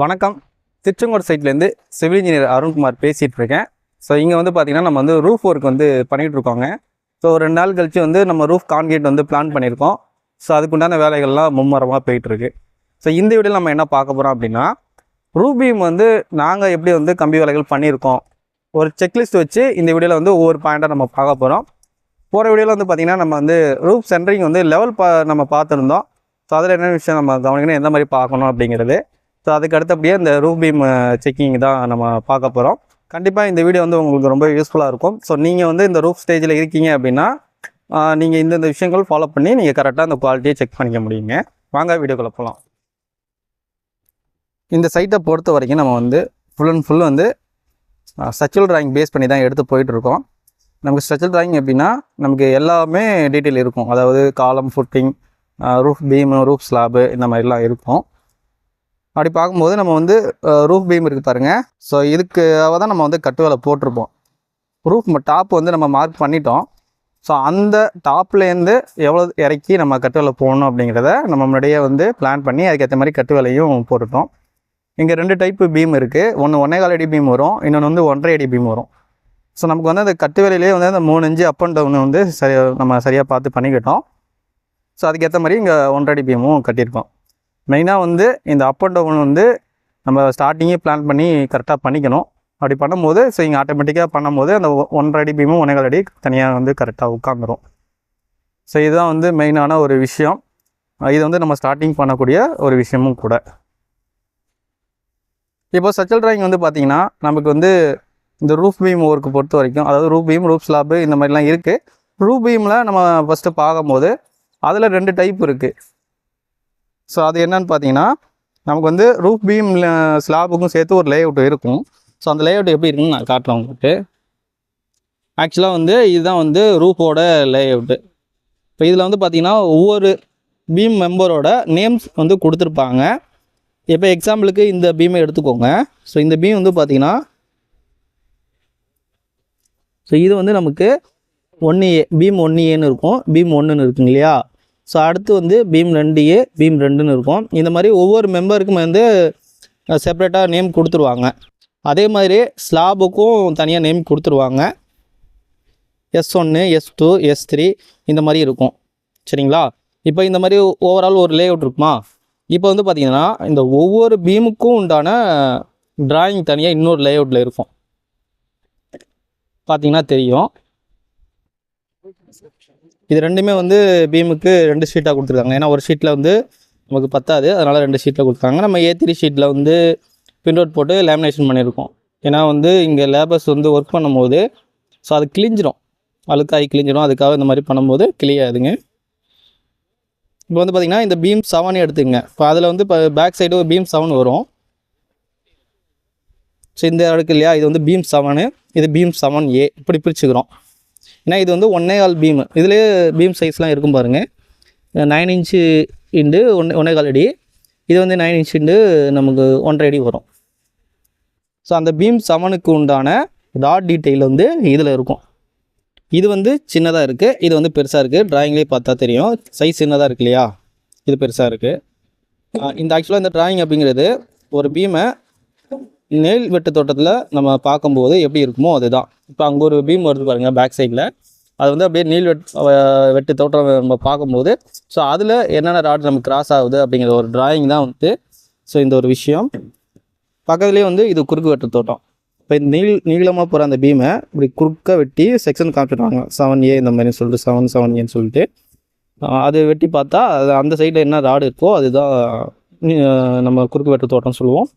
வணக்கம். திருச்செங்கோடு சைட்லேருந்து civil engineer Arunkumar பேசிகிட்டு இருக்கேன். ஸோ இங்கே வந்து பார்த்திங்கன்னா நம்ம வந்து ரூஃப் ஒர்க் வந்து பண்ணிகிட்டு இருக்கோங்க. ஸோ ரெண்டு நாள் கழிச்சு வந்து நம்ம ரூஃப் கான்கிரீட் வந்து பிளான் பண்ணியிருக்கோம். ஸோ அதுக்குண்டான வேலைகள்லாம் மும்மரமாக போயிட்டுருக்கு. ஸோ இந்த வீடியோவில் நம்ம என்ன பார்க்க போகிறோம் அப்படின்னா ரூப் பீம் வந்து நாங்கள் எப்படி வந்து கம்பி வேலைகள் பண்ணியிருக்கோம். ஒரு செக்லிஸ்ட் வச்சு இந்த வீடியோவில் வந்து ஒவ்வொரு பாயிண்ட்டாக நம்ம பார்க்க போகிறோம் போகிற வீடியோவில் வந்து பார்த்திங்கன்னா நம்ம வந்து ரூப் சென்டரிங் வந்து லெவல் பா நம்ம பார்த்துருந்தோம். ஸோ அதில் என்ன விஷயம் நம்ம கவனிக்கணும்? எந்த மாதிரி பார்க்கணும் அப்படிங்கிறது. ஸோ அதுக்கு அடுத்தபடியே இந்த ரூம் பீம் செக்கிங் தான் நம்ம பார்க்க போகிறோம் கண்டிப்பாக இந்த வீடியோ வந்து உங்களுக்கு ரொம்ப யூஸ்ஃபுல்லாக இருக்கும். ஸோ நீங்கள் வந்து இந்த ரூஃப் ஸ்டேஜில் இருக்கீங்க அப்படின்னா நீங்கள் இந்தந்த விஷயங்கள் ஃபாலோ பண்ணி நீங்கள் கரெக்டாக அந்த குவாலிட்டியை செக் பண்ணிக்க முடியுங்க. வாங்க வீடியோக்குள்ளே போகலாம் இந்த சைட்டை பொறுத்த வரைக்கும் நம்ம வந்து ஃபுல் அண்ட் ஃபுல் வந்து ஸ்ட்ரக்சரல் ட்ராயிங் பேஸ் பண்ணி தான் எடுத்து போயிட்டுருக்கோம் நமக்கு ஸ்ட்ரக்சரல் ட்ராயிங் எப்படின்னா நமக்கு எல்லாமே டீட்டெயில் இருக்கும். அதாவது column footing roof beam roof slab இந்த மாதிரிலாம் இருக்கும். அப்படி பார்க்கும்போது நம்ம வந்து ரூஃப் பீம் இருக்குது பாருங்கள் ஸோ இதுக்காக தான் நம்ம வந்து கட்டுவேலை போட்டிருப்போம். ரூஃப் டாப் வந்து நம்ம மார்க் பண்ணிட்டோம். ஸோ அந்த டாப்லேருந்து எவ்வளோ இறக்கி நம்ம கட்டு வேலை போடணும் அப்படிங்கிறத நம்ம முன்னாடியே வந்து பிளான் பண்ணி அதுக்கேற்ற மாதிரி கட்டுவேலையும் போட்டுட்டோம் இங்கே ரெண்டு டைப்பு பீம் இருக்குது ஒன்று ஒன்றே கால் அடி பீம் வரும். இன்னொன்று வந்து ஒன்றரை அடி பீம் வரும். ஸோ நமக்கு வந்து அந்த கட்டுவேலையிலே வந்து அந்த மூணு இன்ச்சு அப் அண்ட் டவுன் வந்து சரி நம்ம சரியாக பார்த்து பண்ணிக்கிட்டோம். ஸோ அதுக்கேற்ற மாதிரி இங்கே ஒன்றரை அடி பீமும் கட்டியிருக்கோம். மெயினாக வந்து இந்த அப் அண்ட் டவுன் வந்து நம்ம ஸ்டார்டிங்கே பிளான் பண்ணி கரெக்டாக பண்ணிக்கணும். அப்படி பண்ணும்போது ஸோ இங்கே ஆட்டோமேட்டிக்காக பண்ணும்போது அந்த ஒ- ஒன்றரை அடி பீமும் ஒன்றரை அடி தனியாக வந்து கரெக்டாக உட்காந்துரும் ஸோ இதுதான் வந்து மெயினான ஒரு விஷயம். இது வந்து நம்ம ஸ்டார்டிங் பண்ணக்கூடிய ஒரு விஷயமும் கூட. இப்போ சச்சல் ட்ராயிங் வந்து பார்த்திங்கன்னா நமக்கு வந்து இந்த ரூஃப் பீம் ஒர்க்கு பொறுத்த வரைக்கும் அதாவது ரூப் பீம் ரூப் ஸ்லாப்பு இந்த மாதிரிலாம் இருக்குது ரூப் பீமில் நம்ம ஃபஸ்ட்டு பார்க்கும்போது அதில் ரெண்டு டைப் இருக்குது ஸோ அது என்னன்னு பார்த்தீங்கன்னா நமக்கு வந்து ரூஃப் பீம் ஸ்லாபுக்கும் சேர்த்து ஒரு லேஅவுட் இருக்கும். ஸோ அந்த லேஅவுட் எப்படி இருக்குன்னு நான் காட்டுறேன் உங்களுக்கு. ஆக்சுவலாக வந்து இதுதான் வந்து ரூஃபோட லேஅவுட்டு இப்போ இதில் வந்து பார்த்தீங்கன்னா ஒவ்வொரு பீம் மெம்பரோட நேம்ஸ் வந்து கொடுத்துருப்பாங்க. இப்போ எக்ஸாம்பிளுக்கு இந்த பீமை எடுத்துக்கோங்க. ஸோ இந்த பீம் வந்து பார்த்தீங்கன்னா ஸோ இது வந்து நமக்கு ஒன்று ஏ பீம் ஒன்று ஏன்னு இருக்கும். பீம் ஒன்றுன்னு இருக்குங்க இல்லையா? ஸோ அடுத்து வந்து பீம் ரெண்டு ஏ பீம் ரெண்டுன்னு இருக்கும். இந்த மாதிரி ஒவ்வொரு மெம்பருக்கும் வந்து செப்பரேட்டாக நேம் கொடுத்துருவாங்க. அதே மாதிரி ஸ்லாபுக்கும் தனியாக நேம் கொடுத்துருவாங்க. எஸ் ஒன்று எஸ் டூ எஸ் த்ரீ இந்த மாதிரி இருக்கும். சரிங்களா? இப்போ இந்த மாதிரி ஓவரால் ஒரு லே அவுட் இருக்குமா? இப்போ வந்து பார்த்திங்கன்னா இந்த ஒவ்வொரு பீமுக்கும் உண்டான டிராயிங் தனியாக இன்னொரு லே அவுட்டில் இருக்கும். பார்த்திங்கன்னா தெரியும். இது ரெண்டுமே வந்து பீமுக்கு ரெண்டு ஷீட்டாக கொடுத்துருக்காங்க. ஏன்னா ஒரு ஷீட்டில் வந்து நமக்கு பத்தாது. அதனால் ரெண்டு ஷீட்டில் கொடுத்தாங்க நம்ம ஏ த்ரீ ஷீட்டில் வந்து பிரிண்ட் போட்டு லேமினேஷன் பண்ணியிருக்கோம். ஏன்னா வந்து இங்கே லேபர்ஸ் வந்து ஒர்க் பண்ணும்போது ஸோ அது கிழிஞ்சிரும். அழுக்காகி கிழிஞ்சிடும் அதுக்காக இந்த மாதிரி பண்ணும்போது கிளியாதுங்க இப்போ வந்து பார்த்திங்கன்னா இந்த பீம் செவன் எடுத்துங்க இப்போ அதில் வந்து இப்போ பேக் சைடு ஒரு பீம் செவன் வரும். ஸோ இந்த இருக்கு இல்லையா? இது வந்து பீம் செவனு இது பீம் செவன் ஏ இப்படி பிரிச்சுக்கிறோம். ஏன்னா இது வந்து ஒன்னே கால் பீம். இதுலேயே பீம் சைஸ்லாம் இருக்கும் பாருங்கள் நைன் இன்ச்சு இண்டு ஒன்னே ஒன்னே கால் அடி. இது வந்து நைன் இன்ச் இண்டு நமக்கு ஒன்றரை அடி வரும். ஸோ அந்த பீம் செவனுக்கு உண்டான டாட் டீட்டெயில் வந்து இதில் இருக்கும். இது வந்து சின்னதாக இருக்குது இது வந்து பெருசாக இருக்குது டிராயிங்லேயே பார்த்தா தெரியும். சைஸ் சின்னதாக இருக்கு இல்லையா? இது பெருசாக இருக்குது இந்த ஆக்சுவலாக இந்த டிராயிங் அப்படிங்கிறது ஒரு பீமை நெல் வெட்டு தோட்டத்தில் நம்ம பார்க்கும்போது எப்படி இருக்குமோ அதுதான். இப்போ அங்கே ஒரு பீம் வருது பாருங்கள் பேக் சைடில் அது வந்து அப்படியே நீல் வெட் வெட்டு தோட்டம் நம்ம பார்க்கும்போது ஸோ அதில் என்னென்ன ராட் நமக்கு கிராஸ் ஆகுது அப்படிங்கிற ஒரு டிராயிங் தான் வந்து ஸோ இந்த ஒரு விஷயம். பக்கத்துலேயே வந்து இது குறுக்கு வெட்டு தோட்டம். இப்போ இந்த நீள் நீளமாக போகிற அந்த பீமை இப்படி குறுக்க வெட்டி செக்ஷன் காமிச்சிடுவாங்க செவன் ஏ இந்த மாதிரி சொல்லிட்டு செவன் செவன் ஏன்னு சொல்லிட்டு. அது வெட்டி பார்த்தா அது அந்த சைடில் என்ன ராடு இருக்கோ அதுதான் நம்ம குறுக்கு வெட்டு தோட்டம்னு சொல்லுவோம்.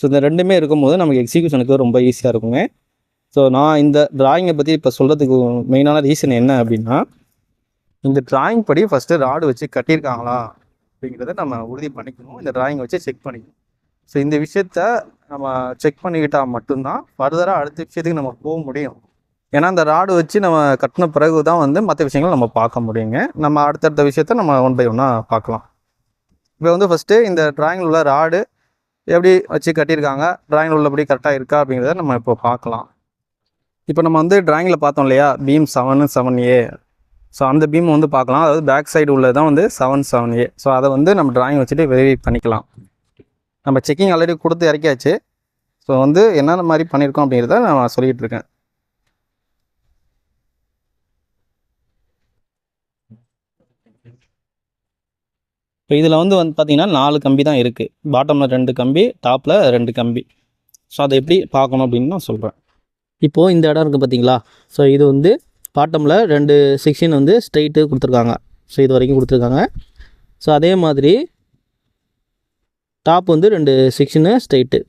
ஸோ இந்த ரெண்டுமே இருக்கும்போது நமக்கு எக்ஸிக்யூஷனுக்கு ரொம்ப ஈஸியாக இருக்குங்க. ஸோ நான் இந்த டிராயிங்கை பற்றி இப்போ சொல்கிறதுக்கு மெயினான ரீசன் என்ன அப்படின்னா இந்த டிராயிங் படி ஃபஸ்ட்டு ராடு வச்சு கட்டியிருக்காங்களா அப்படிங்கிறத நம்ம உறுதி பண்ணிக்கணும். இந்த டிராயிங் வச்சு செக் பண்ணிக்கணும். ஸோ இந்த விஷயத்த நம்ம செக் பண்ணிக்கிட்டால் மட்டும்தான் ஃபர்தராக அடுத்த விஷயத்துக்கு நம்ம போக முடியும். ஏன்னா அந்த ராடு வச்சு நம்ம கட்டின பிறகு தான் வந்து மற்ற விஷயங்களை நம்ம பார்க்க முடியுங்க. நம்ம அடுத்தடுத்த விஷயத்த நம்ம ஒன் பை ஒன்னாக பார்க்கலாம். இப்போ வந்து ஃபஸ்ட்டு இந்த டிராயிங்கில் உள்ள ராடு எப்படி வச்சு கட்டியிருக்காங்க? ட்ராயிங்கில் உள்ளபடி கரெக்டாக இருக்கா அப்படிங்கிறத நம்ம இப்போ பார்க்கலாம். இப்போ நம்ம வந்து ட்ராயிங்கில் பார்த்தோம் இல்லையா? Beam seven seven A so அந்த பீம் வந்து பார்க்கலாம். அதாவது பேக் சைடு உள்ளது தான் வந்து செவன் செவன் ஏ ஸோ அதை வந்து நம்ம ட்ராயிங் வச்சுட்டு வெரிஃபை பண்ணிக்கலாம். நம்ம செக்கிங் ஆல்ரெடி கொடுத்து இறக்கியாச்சு. ஸோ வந்து என்னென்ன மாதிரி பண்ணியிருக்கோம் அப்படிங்கிறத நான் சொல்லிகிட்டு இருக்கேன். இப்போ இதில் வந்து வந்து பார்த்திங்கன்னா நாலு கம்பி தான் இருக்குது பாட்டமில் ரெண்டு கம்பி டாப்பில் ரெண்டு கம்பி. ஸோ அதை எப்படி பார்க்கணும் அப்படின்னு நான் சொல்கிறேன் இப்போது இந்த இடம் இருக்குது பார்த்தீங்களா? ஸோ இது வந்து பாட்டமில் ரெண்டு செக்ஷன் வந்து ஸ்ட்ரைட்டு கொடுத்துருக்காங்க. ஸோ இது வரைக்கும் கொடுத்துருக்காங்க. ஸோ அதே மாதிரி டாப் வந்து ரெண்டு செக்ஷனு ஸ்ட்ரைட்டு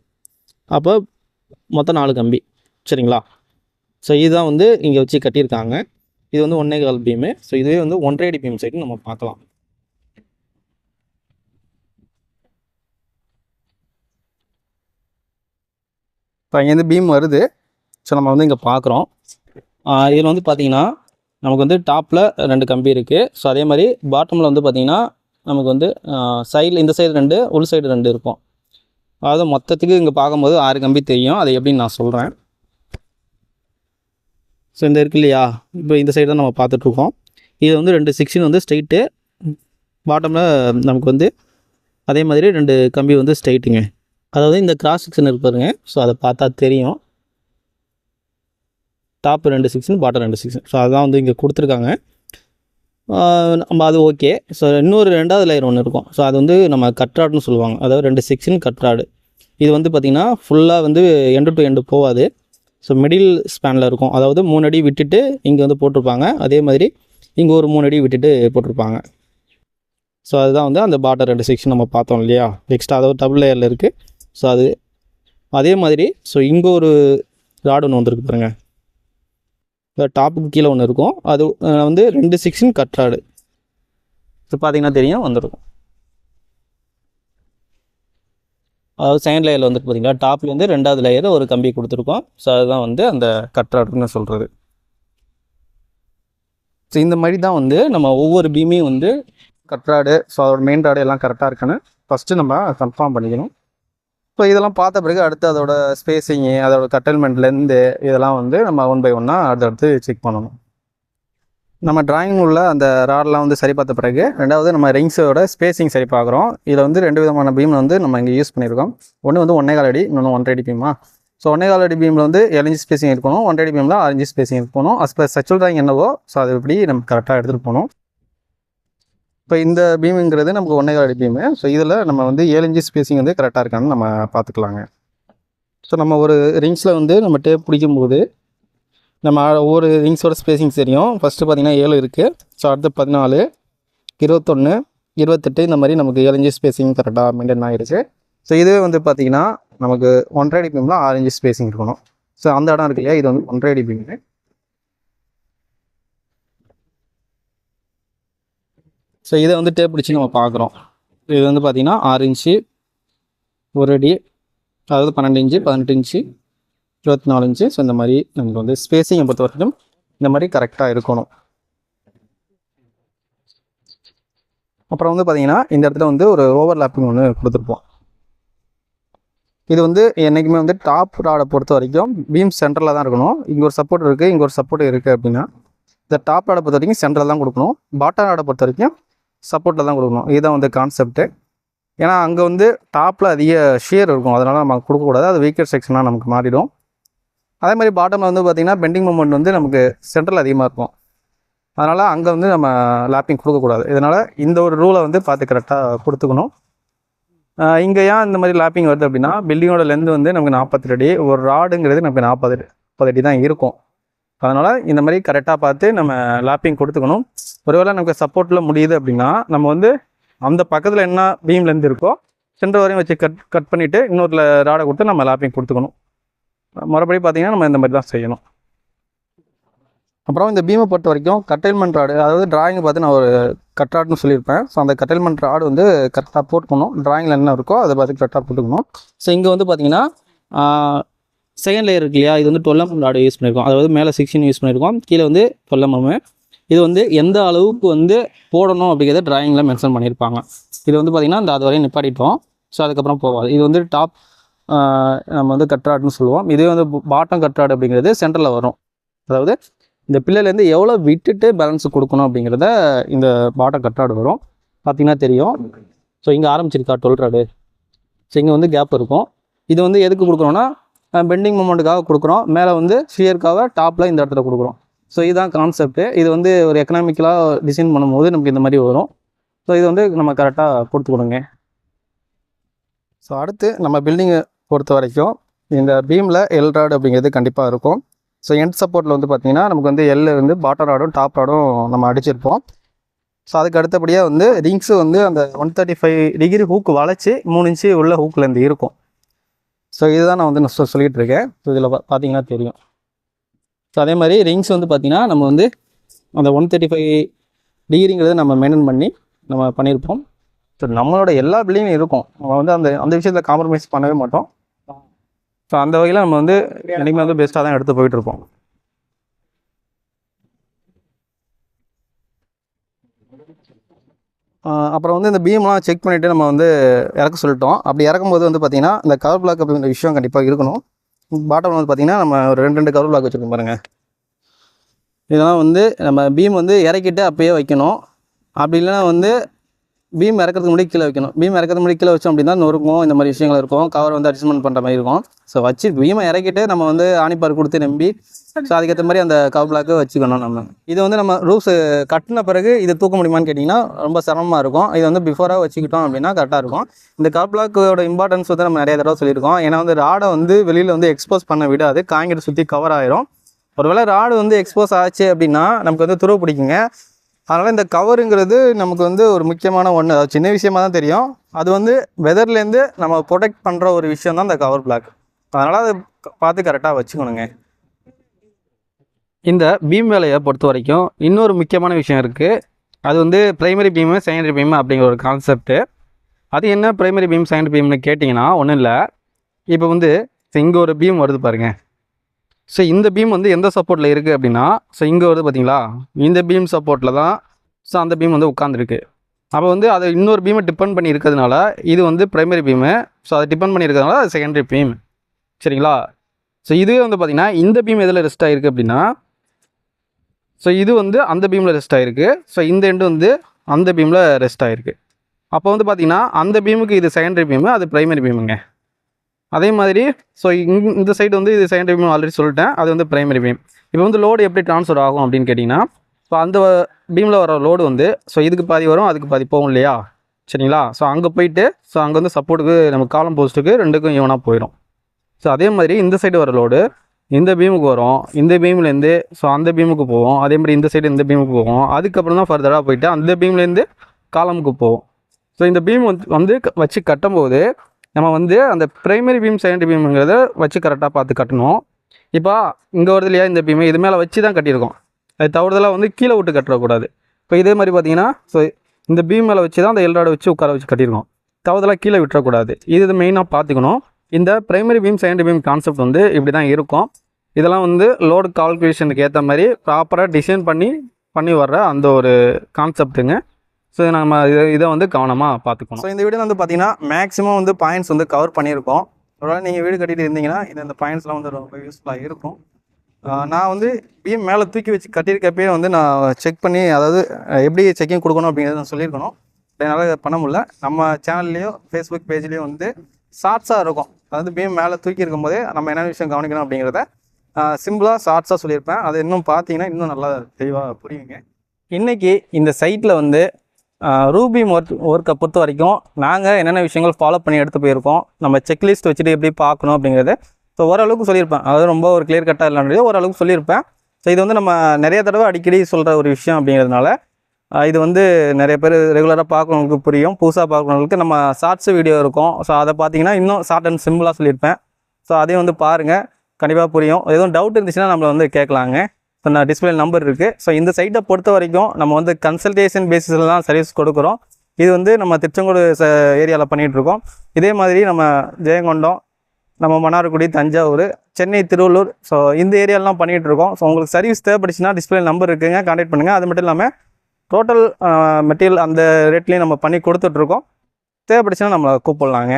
அப்போ மொத்தம் நாலு கம்பி. சரிங்களா? ஸோ இதுதான் வந்து இங்கே வச்சு கட்டியிருக்காங்க. இது வந்து ஒன்றே கால் பீமு. ஸோ இதுவே வந்து ஒன்றரை அடி பீம் சைடு நம்ம பார்க்கலாம். இப்போ இங்கேருந்து பீம் வருது. ஸோ நம்ம வந்து இங்கே பார்க்குறோம். இதில் வந்து பார்த்திங்கன்னா நமக்கு வந்து டாப்பில் ரெண்டு கம்பி இருக்குது ஸோ அதே மாதிரி பாட்டமில் வந்து பார்த்திங்கன்னா நமக்கு வந்து சைடில் இந்த சைடு ரெண்டு உள் சைடு ரெண்டு இருக்கும். அதாவது மொத்தத்துக்கு இங்கே பார்க்கும்போது ஆறு கம்பி தெரியும். அதை எப்படின்னு நான் சொல்கிறேன் ஸோ இந்த இருக்கு இல்லையா? இப்போ இந்த சைடு தான் நம்ம பார்த்துட்ருக்கோம். இது வந்து ரெண்டு சிக்ஸ்டின் வந்து ஸ்ட்ரைட்டு பாட்டமில் நமக்கு வந்து அதே மாதிரி ரெண்டு கம்பி வந்து ஸ்ட்ரைட்டுங்க அதாவது இந்த கிராஸ் செக்ஷன் இருக்கு பாருங்க. ஸோ அதை பார்த்தா தெரியும். டாப் ரெண்டு செக்ஷன் பாட்டம் ரெண்டு செக்ஷன் ஸோ அதுதான் வந்து இங்கே கொடுத்துருக்காங்க. நம்ம அது ஓகே ஸோ இன்னொரு ரெண்டாவது லேயர் ஒன்று இருக்கும். ஸோ அது வந்து நம்ம கட்ராடுன்னு சொல்லுவாங்க. அதாவது ரெண்டு செக்ஷன் கட்ராடு இது வந்து பார்த்திங்கன்னா ஃபுல்லாக வந்து எண்டு டு எண்டு போகாது. ஸோ மிடில் ஸ்பேனில் இருக்கும். அதாவது மூணு அடி விட்டுட்டு இங்கே வந்து போட்டிருப்பாங்க. அதே மாதிரி இங்கே ஒரு மூணு அடி விட்டுட்டு போட்டிருப்பாங்க. ஸோ அதுதான் வந்து அந்த பாட்டர் ரெண்டு செக்ஷன் நம்ம பார்த்தோம் இல்லையா? நெக்ஸ்ட் அதாவது டபுள் லேயரில் இருக்குது ஸோ அது அதே மாதிரி ஸோ இங்கே ஒரு ராடு ஒன்று வந்திருக்கு பாருங்க. டாப்புக்கு கீழே ஒன்று இருக்கும். அது வந்து ரெண்டு செக்ஷன் கட் ராடு. ஸோ பார்த்தீங்கன்னா தெரியும் வந்துருக்கும். அதாவது செகண்ட் லேயரில் வந்துட்டு பார்த்தீங்களா டாப்ல வந்து ரெண்டாவது லேயர் ஒரு கம்பி கொடுத்துருக்கோம். ஸோ அதுதான் வந்து அந்த கட் ராடுன்னு சொல்கிறது ஸோ இந்த மாதிரி தான் வந்து நம்ம ஒவ்வொரு பீமையும் வந்து கட் ராடு ஸோ அதோட மெயின் ராடு எல்லாம் கரெக்டாக இருக்குன்னு ஃபஸ்ட்டு நம்ம கன்ஃபார்ம் பண்ணிக்கணும். ஸோ இதெல்லாம் பார்த்த பிறகு அடுத்து அதோட ஸ்பேஸிங்கு அதோட கட்டல்மெண்ட் இதெல்லாம் வந்து நம்ம ஒன் பை ஒன்னாக அடுத்தடுத்து செக் பண்ணணும். நம்ம டிராயிங் உள்ள அந்த ராடெலாம் வந்து சரி பார்த்த பிறகு ரெண்டாவது நம்ம ரிங்ஸோட ஸ்பேசிங் சரி பார்க்குறோம். இதில் வந்து ரெண்டு விதமான பீம் வந்து நம்ம இங்கே யூஸ் பண்ணியிருக்கோம். ஒன்று வந்து ஒன்றே கால் அடி இன்னொன்று ஒன்றரை அடி பீமா. ஸோ ஒன்றே கால் அடி பீமில் வந்து ஏழு ஸ்பேசிங் இருக்கணும் ஒன்றரை அடி பீமில் ஆரஞ்சு ஸ்பேசிங் இருக்கணும். அஸ் பர் சச்சுவல் டிராயிங் என்னவோ ஸோ அது எப்படி நம்ம கரெக்டாக எடுத்துகிட்டு போகணும். இப்போ இந்த பீமுங்கிறது நமக்கு ஒன்றே கால் அடி பீமு. ஸோ இதில் நம்ம வந்து ஏழு இன்ச்சு ஸ்பேசிங் வந்து கரெக்டாக இருக்கான்னு நம்ம பார்த்துக்கலாங்க ஸோ நம்ம ஒரு ரிங்ஸில் வந்து நம்ம டேப் பிடிக்கும்போது நம்ம ஒவ்வொரு ரிங்ஸோட ஸ்பேசிங் தெரியும். ஃபஸ்ட்டு பார்த்தீங்கன்னா ஏழு இருக்குது ஸோ அடுத்து பதினாலு இருபத்தொன்று இருபத்தெட்டு இந்த மாதிரி நமக்கு ஏழு இன்ச்சு ஸ்பேசிங் கரெக்டாக மெயின்டைன் ஆகிடுச்சு. ஸோ இதுவே வந்து பார்த்தீங்கன்னா நமக்கு ஒன்றரை அடி பீமில் ஆறு இன்ச்சு ஸ்பேசிங் இருக்கணும். ஸோ அந்த இடம் இருக்கு இல்லையா? இது வந்து ஒன்றரை அடி பீமு. ஸோ இதை வந்து டேப் பிடிச்சி நம்ம பார்க்குறோம். இது வந்து பார்த்திங்கன்னா ஆறு இன்ச்சு ஒரு அடி அதாவது பன்னெண்டு இன்ச்சு பதினெட்டு இன்ச்சு இருபத்தி நாலு இன்ச்சு. ஸோ இந்த மாதிரி நமக்கு வந்து ஸ்பேஸிங்கை பொறுத்த வரைக்கும் இந்த மாதிரி கரெக்டாக இருக்கணும். அப்புறம் வந்து பார்த்திங்கன்னா இந்த இடத்துல வந்து ஒரு ஓவர்லாப்பிங் ஒன்று கொடுத்துருப்போம். இது வந்து என்றைக்குமே வந்து டாப் ராடை பொறுத்த வரைக்கும் பீம் சென்டரில் தான் இருக்கணும். இங்கே ஒரு சப்போர்ட் இருக்குது இங்கே ஒரு சப்போர்ட் இருக்குது அப்படின்னா இந்த டாப் ராடை பொறுத்த வரைக்கும் சென்டரில் தான் கொடுக்கணும். பாட்டம் ராடை பொறுத்த வரைக்கும் சப்போர்ட்டில் தான் கொடுக்கணும். இதுதான் வந்து கான்செப்ட்டு ஏன்னா அங்கே வந்து டாப்பில் அதிக ஷேர் இருக்கும். அதனால் நம்ம கொடுக்கக்கூடாது அது வீக்கர் செக்ஷனாக நமக்கு மாறிடும். அதே மாதிரி பாட்டமில் வந்து பார்த்திங்கன்னா பெண்டிங் மூமெண்ட் வந்து நமக்கு சென்ட்ரல் அதிகமாக இருக்கும். அதனால் அங்கே வந்து நம்ம லாப்பிங் கொடுக்கக்கூடாது இதனால் இந்த ஒரு ரூலை வந்து பார்த்து கரெக்டாக கொடுத்துக்கணும். இங்கே ஏன் இந்த மாதிரி லாப்பிங் வருது அப்படின்னா பில்டிங்கோட லென்த் வந்து நமக்கு நாற்பத்தி அடி ஒரு ராடுங்கிறது நமக்கு நாற்பது முப்பது அடி தான் இருக்கும். அதனால் இந்த மாதிரி கரெக்டாக பார்த்து நம்ம லாப்பிங் கொடுத்துக்கணும். ஒருவேளை நமக்கு சப்போர்ட்டில் முடியுது அப்படின்னா நம்ம வந்து அந்த பக்கத்தில் என்ன பீம்லேருந்து இருக்கோ சென்ற வரையும் வச்சு கட் கட் பண்ணிவிட்டு இன்னொரு ராடை கொடுத்து நம்ம லாப்பிங் கொடுத்துக்கணும். மறுபடி பார்த்திங்கன்னா நம்ம இந்த மாதிரி தான் செய்யணும். அப்புறம் இந்த பீமை பொறுத்த வரைக்கும் கட்டைல்மெண்ட் ராடு அதாவது டிராயிங்கை பார்த்து நான் ஒரு கட்ராட்னு சொல்லியிருப்பேன். ஸோ அந்த கட்டைல்மெண்ட் ராடு வந்து கரெக்டாக போட்டுக்கணும். டிராயிங்கில் என்ன இருக்கோ அதை பார்த்து கரெக்டாக போட்டுக்கணும். ஸோ இங்கே வந்து பார்த்திங்கன்னா செகண்ட் லேயர் இருக்கு இல்லையா? இது வந்து டுவெல் எம்எம் ராடு யூஸ் பண்ணியிருக்கோம் அதாவது மேலே சிக்ஸ்டின் யூஸ் பண்ணியிருக்கோம் கீழே வந்து டுவெல் எம்எம் இது வந்து எந்த அளவுக்கு வந்து போடணும் அப்படிங்கிறத ட்ராயிங்கில் மென்ஷன் பண்ணியிருப்பாங்க இது வந்து பார்த்திங்கன்னா இந்த அது வரையும் நிப்பாட்டிட்டோம். ஸோ அதுக்கப்புறம் போகாது. இது வந்து டாப் நம்ம வந்து கட்ராடுன்னு சொல்லுவோம். இதே வந்து பாட்டம் கட்ராடு அப்படிங்கிறது சென்டரில் வரும். அதாவது இந்த பிள்ளைலேருந்து எவ்வளோ விட்டுட்டு பேலன்ஸ் கொடுக்கணும் அப்படிங்கிறத இந்த பாட்டம் கட்ராடு வரும். பார்த்திங்கன்னா தெரியும். ஸோ இங்கே ஆரம்பிச்சிருக்கா டுவெல் ராடு ஸோ இங்கே வந்து கேப் இருக்கும். இது வந்து எதுக்கு கொடுக்குறோன்னா பெண்டிங் மூமெண்ட்டுக்காக கொடுக்குறோம். மேலே வந்து ஃபியருக்காக டாப்பில் இந்த இடத்துல கொடுக்குறோம். ஸோ இதுதான் கான்செப்ட்டு இது வந்து ஒரு எக்கனாமிக்கலாக டிசைன் பண்ணும்போது நமக்கு இந்த மாதிரி வரும். ஸோ இது வந்து நம்ம கரெக்டாக கொடுத்து கொடுங்க. ஸோ அடுத்து நம்ம பில்டிங்கை பொறுத்த வரைக்கும் இந்த பீமில் எல் ராடு அப்படிங்கிறது கண்டிப்பாக இருக்கும். ஸோ எண்ட் சப்போர்ட்டில் வந்து பார்த்திங்கன்னா நமக்கு வந்து எல் இருந்து பாட்டம் ராடும் டாப் ராடும் நம்ம அடிச்சிருப்போம். ஸோ அதுக்கு அடுத்தபடியாக வந்து ரிங்ஸு வந்து அந்த one thirty five degree hook வளைச்சி மூணு இன்ச்சு உள்ள ஹூக்லேருந்து இருக்கும். ஸோ இதுதான் நான் வந்து நான் சொல்லிகிட்டு இருக்கேன் ஸோ இதில் பார்த்தீங்கன்னா தெரியும். ஸோ அதே மாதிரி ரிங்ஸ் வந்து பார்த்திங்கன்னா நம்ம வந்து அந்த ஒன் தேர்ட்டி ஃபைவ் டிகிரிங்கிறத நம்ம மெயின்டைன் பண்ணி நம்ம பண்ணியிருப்போம் ஸோ நம்மளோட எல்லா பில்லையும் இருக்கும். நம்ம வந்து அந்த அந்த விஷயத்தில் காம்ப்ரமைஸ் பண்ணவே மாட்டோம். ஸோ அந்த வகையில் நம்ம வந்து என்றைக்குமே வந்து பெஸ்ட்டாக தான் எடுத்து போயிட்டு அப்புறம் வந்து இந்த பீம்லாம் செக் பண்ணிவிட்டு நம்ம வந்து இறக்க சொல்லிட்டோம். அப்படி இறக்கும்போது வந்து பார்த்திங்கன்னா இந்த கவர் பிளாக் அப்படிங்கிற விஷயம் கண்டிப்பாக இருக்கணும். பாட்டம் வந்து பார்த்திங்கன்னா நம்ம ஒரு ரெண்டு ரெண்டு கவர் பிளாக் வச்சுருக்கோம் பாருங்கள் இதெல்லாம் வந்து நம்ம பீம் வந்து இறக்கிட்டு அப்போயே வைக்கணும். அப்படி இல்லைன்னா வந்து பீம் இறக்கிறதுக்கு முன்னாடி கீழே வைக்கணும். பீம் இறக்கிறது முன்னாடி கீழே வச்சோம் அப்படின்னா நொறுக்கும் இந்த மாதிரி விஷயங்கள் இருக்கும். கவர் வந்து அட்ஜஸ்ட்மெண்ட் பண்ணுற மாதிரி இருக்கும். ஸோ வச்சு பீமை இறக்கிட்டு நம்ம வந்து ஆணிப்பார் கொடுத்து நம்பி ஸோ அதுக்கேற்ற மாதிரி அந்த கவர் பிளாக்கு வச்சுக்கணும் நம்ம. இது வந்து நம்ம ரூஃப்ஸ் கட்டின பிறகு இதை தூக்க முடியுமான்னு கேட்டிங்கன்னா ரொம்ப சிரமமாக இருக்கும். இது வந்து பிஃபோராக வச்சுக்கிட்டோம் அப்படின்னா கரெக்டாக இருக்கும். இந்த கவர் பிளாக்கோட இம்பார்ட்டன்ஸ் வந்து நம்ம நிறைய தடவை சொல்லியிருக்கோம். ஏன்னா வந்து ராடை வந்து வெளியில் வந்து எக்ஸ்போஸ் பண்ண விடாது. காங்கிட்டு சுற்றி கவர் ஆயிரும். ஒருவேளை ராடு வந்து எக்ஸ்போஸ் ஆச்சு அப்படின்னா நமக்கு வந்து துருவ பிடிக்குங்க. அதனால் இந்த கவருங்கிறது நமக்கு வந்து ஒரு முக்கியமான ஒன்று அது சின்ன விஷயமா தான் தெரியும். அது வந்து வெதர்லேருந்து நம்ம ப்ரொடெக்ட் பண்ணுற ஒரு விஷயம் தான் இந்த கவர் பிளாக் அதனால் அதை பார்த்து கரெக்டாக வச்சுக்கணுங்க. இந்த பீம் வேலையை பொறுத்த வரைக்கும் இன்னொரு முக்கியமான விஷயம் இருக்குது அது வந்து ப்ரைமரி பீமு செகண்டரி பீமு அப்படிங்கிற ஒரு கான்செப்ட்டு அது என்ன ப்ரைமரி பீம் செகண்டரி பீம்னு கேட்டிங்கன்னா ஒன்றும் இல்லை. இப்போ வந்து இங்கே ஒரு பீம் வருது பாருங்கள் ஸோ இந்த பீம் வந்து எந்த சப்போர்ட்டில் இருக்குது அப்படின்னா ஸோ இங்கே வருது பார்த்தீங்களா இந்த பீம் சப்போர்ட்டில் தான் ஸோ அந்த பீம் வந்து உட்காந்துருக்கு அப்போ வந்து அதை இன்னொரு பீமை டிபெண்ட் பண்ணி இருக்கிறதுனால இது வந்து ப்ரைமரி பீமு ஸோ அதை டிபெண்ட் பண்ணி இருக்கிறதுனால அது செகண்டரி பீம் சரிங்களா? ஸோ இதுவே வந்து பார்த்திங்கன்னா இந்த பீம் எதில் ரெஸ்ட் ஆகிருக்கு அப்படின்னா ஸோ இது வந்து அந்த பீமில் ரெஸ்ட் ஆகிருக்கு ஸோ இந்த எண்டு வந்து அந்த பீமில் ரெஸ்ட் ஆகிருக்கு அப்போ வந்து பார்த்திங்கன்னா அந்த பீமுக்கு இது செகண்டரி பீமு அது ப்ரைமரி பீமுங்க அதே மாதிரி ஸோ இந்த சைடு வந்து இது செகண்டரி பீம் ஆல்ரெடி சொல்லிட்டேன். அது வந்து பிரைமரி பீம் இப்போ வந்து லோடு எப்படி ட்ரான்ஸ்ஃபர் ஆகும் அப்படின்னு கேட்டிங்கன்னா ஸோ அந்த பீமில் வர லோடு வந்து ஸோ இதுக்கு பாதி வரும் அதுக்கு பாதி போகும் இல்லையா? சரிங்களா? ஸோ அங்கே போயிட்டு ஸோ அங்கே வந்து சப்போர்ட்டுக்கு நம்ம காலம் போஸ்ட்டுக்கு ரெண்டுக்கும் ஈவனாக போயிடும் ஸோ அதே மாதிரி இந்த சைடு வர லோடு இந்த பீமுக்கு வரும் இந்த பீம்லேருந்து ஸோ அந்த பீமுக்கு போவோம் அதே மாதிரி இந்த சைடு இந்த பீமுக்கு போவோம் அதுக்கப்புறம் தான் ஃபர்தராக போயிட்டு அந்த பீம்லேருந்து காலமுக்கு போவோம் ஸோ இந்த பீம் வந்து வந்து க- வச்சு கட்டும்போது நம்ம வந்து அந்த ப்ரைமரி பீம் செகண்டரி பீமுங்கிறத வச்சு கரெக்டாக பார்த்து கட்டணும். இப்போ இங்கே வருது இல்லையா இந்த பீமை இது மேலே வச்சு தான் கட்டியிருக்கோம். அது தவறுதலாக வந்து கீழே விட்டு கட்டக்கூடாது. இப்போ இதே மாதிரி பார்த்தீங்கன்னா ஸோ இந்த பீம் மேலே வச்சு தான் அந்த எல்ராடை வச்சு உட்கார வச்சு கட்டியிருக்கோம். தவறுதலாக கீழே விட்டுறக்கூடாது. இது மெயினாக பார்த்துக்கணும். இந்த primary beam secondary beam concept வந்து இப்படி தான் இருக்கும். இதெல்லாம் வந்து லோடு கால்குலேஷனுக்கு ஏற்ற மாதிரி ப்ராப்பராக டிசைன் பண்ணி பண்ணி வர்ற அந்த ஒரு கான்செப்ட்டுங்க ஸோ நம்ம இதை இதை வந்து கவனமாக பார்த்துக்கணும் ஸோ இந்த வீடியோ வந்து பார்த்தீங்கன்னா மேக்ஸிமம் வந்து பாயிண்ட்ஸ் வந்து கவர் பண்ணியிருக்கோம். ஒருவேளை நீங்கள் வீடு கட்டிட்டு இருந்தீங்கன்னா இந்த இந்த பாயிண்ட்ஸ்லாம் வந்து ரொம்ப யூஸ்ஃபுல்லாக இருக்கும். நான் வந்து பீம் மேலே தூக்கி வச்சு கட்டியிருக்கப்பே வந்து நான் செக் பண்ணி அதாவது எப்படி செக்கிங் கொடுக்கணும் அப்படிங்கிறத நான் சொல்லியிருக்கணும். என்னால் பண்ண முடியல. நம்ம சேனல்லையும் ஃபேஸ்புக் பேஜ்லேயும் வந்து ஷார்ட்ஸாக இருக்கும். அதாவது பீம் மேலே தூக்கி இருக்கும்போதே நம்ம என்ன விஷயம் கவனிக்கணும் அப்படிங்கிறத சிம்பிளாக ஷார்ட்ஸாக சொல்லியிருப்பேன். அது இன்னும் பார்த்தீங்கன்னா இன்னும் நல்லா தெளிவாக புரியுங்க. இன்றைக்கி இந்த சைட்டில் வந்து ரூபி ஒர்க் ஒர்க்கை பொறுத்த வரைக்கும் நாங்கள் என்னென்ன விஷயங்கள் ஃபாலோ பண்ணி எடுத்து போயிருக்கோம் நம்ம செக்லிஸ்ட் வச்சுட்டு எப்படி பார்க்கணும் அப்படிங்கிறது ஸோ ஓரளவுக்கு சொல்லியிருப்பேன். அது ரொம்ப ஒரு கிளியர் கட்டாக இல்லைன்றது ஓரளவுக்கு சொல்லியிருப்பேன். ஸோ இது வந்து நம்ம நிறைய தடவை அடிக்கடி சொல்கிற ஒரு விஷயம் அப்படிங்கிறதுனால இது வந்து நிறைய பேர் ரெகுலராக பார்க்குறவங்களுக்கு புரியும். புதுசாக பார்க்குறவங்களுக்கு நம்ம ஷார்ட்ஸ் வீடியோ இருக்கும். ஸோ அதை பார்த்தீங்கன்னா இன்னும் ஷார்ட் அண்ட் சிம்பிளாக சொல்லியிருப்பேன். ஸோ அதையும் வந்து பாருங்கள் கண்டிப்பாக புரியும். எதுவும் டவுட் இருந்துச்சுன்னா நம்மளை வந்து கேட்கலாங்க. ஸோ நான் டிஸ்பிளே நம்பர் இருக்குது ஸோ இந்த சைட்டை பொறுத்த வரைக்கும் நம்ம வந்து கன்சல்டேஷன் பேசிஸில் தான் சர்வீஸ் கொடுக்குறோம். இது வந்து நம்ம திருச்செங்கோடு ச ஏரியாவில் பண்ணிகிட்ருக்கோம் இதே மாதிரி நம்ம ஜெயங்கொண்டம் நம்ம மன்னார்குடி தஞ்சாவூர் சென்னை திருவள்ளூர் ஸோ இந்த ஏரியாலாம் பண்ணிகிட்டு இருக்கோம். ஸோ உங்களுக்கு சர்வீஸ் தேவைப்படுச்சுன்னா டிஸ்பிளே நம்பர் இருக்குங்க. கான்டாக்ட் பண்ணுங்கள் அது மட்டும் இல்லாமல் டோட்டல் மெட்டீரியல் அந்த ரேட்லேயும் நம்ம பண்ணி கொடுத்துட்ருக்கோம் தேவைப்படுச்சுன்னா நம்மளை கூப்பிடலாங்க.